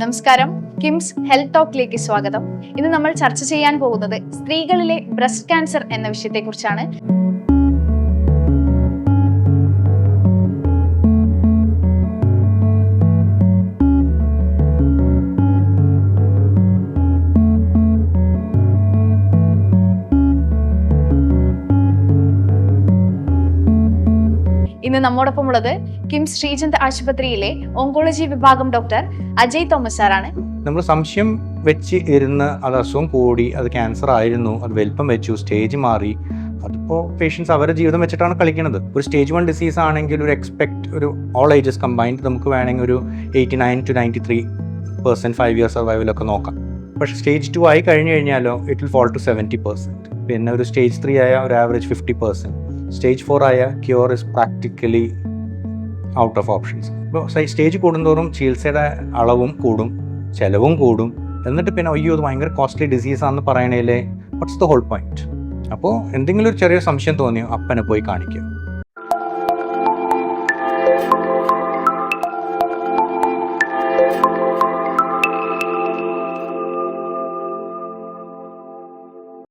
നമസ്കാരം. കിംസ് ഹെൽത്ത് ടോക്കിലേക്ക് സ്വാഗതം. ഇന്ന് നമ്മൾ ചർച്ച ചെയ്യാൻ പോകുന്നത് സ്ത്രീകളിലെ ബ്രസ്റ്റ് ക്യാൻസർ എന്ന വിഷയത്തെക്കുറിച്ചാണ്. ഇന്ന് നമ്മോടൊപ്പം ഉള്ളത് കിംസ് ശ്രീചന്ദ് ആശുപത്രിയിലെ ഓങ്കോളജി വിഭാഗം ഡോക്ടർ അജയ് തോമസ് സാറാണ്. നമ്മൾ സംശയം വെച്ച് ഇരുന്ന് അത് അസുഖം കൂടി അത് ക്യാൻസർ ആയിരുന്നു അത് വലിപ്പം വെച്ചു സ്റ്റേജ് മാറി. അതിപ്പോൾ പേഷ്യൻസ് അവരുടെ ജീവിതം വെച്ചിട്ടാണ് കളിക്കുന്നത് ഒരു സ്റ്റേജ് വൺ ഡിസീസ് ആണെങ്കിൽ ഒരു എക്സ്പെക്ട് ഒരു ഓൾ ഏജസ് കമ്പൈൻഡ് നമുക്ക് വേണമെങ്കിൽ ഒരു eighty nine to ninety three percent five year സർവൈവലൊക്കെ നോക്കാം. പക്ഷേ സ്റ്റേജ് ടു ആയി കഴിഞ്ഞു കഴിഞ്ഞാലോ it will fall to seventy percent പിന്നെ ഒരു സ്റ്റേജ് ത്രീ ആയ ഒരു average fifty percent stage four ആയ cure is practically out of options ഇപ്പോൾ സ്റ്റേജ് കൂടുന്തോറും ചികിത്സയുടെ അളവും കൂടും ചിലവും കൂടും. എന്നിട്ട് പിന്നെ അയ്യോ അത് ഭയങ്കര കോസ്റ്റ്ലി ഡിസീസാണെന്ന് പറയണേലേ വാട്ട്സ് ദ ഹോൾ പോയിന്റ് അപ്പോൾ എന്തെങ്കിലും ഒരു ചെറിയ സംശയം തോന്നിയോ അപ്പനെ പോയി കാണിക്കുക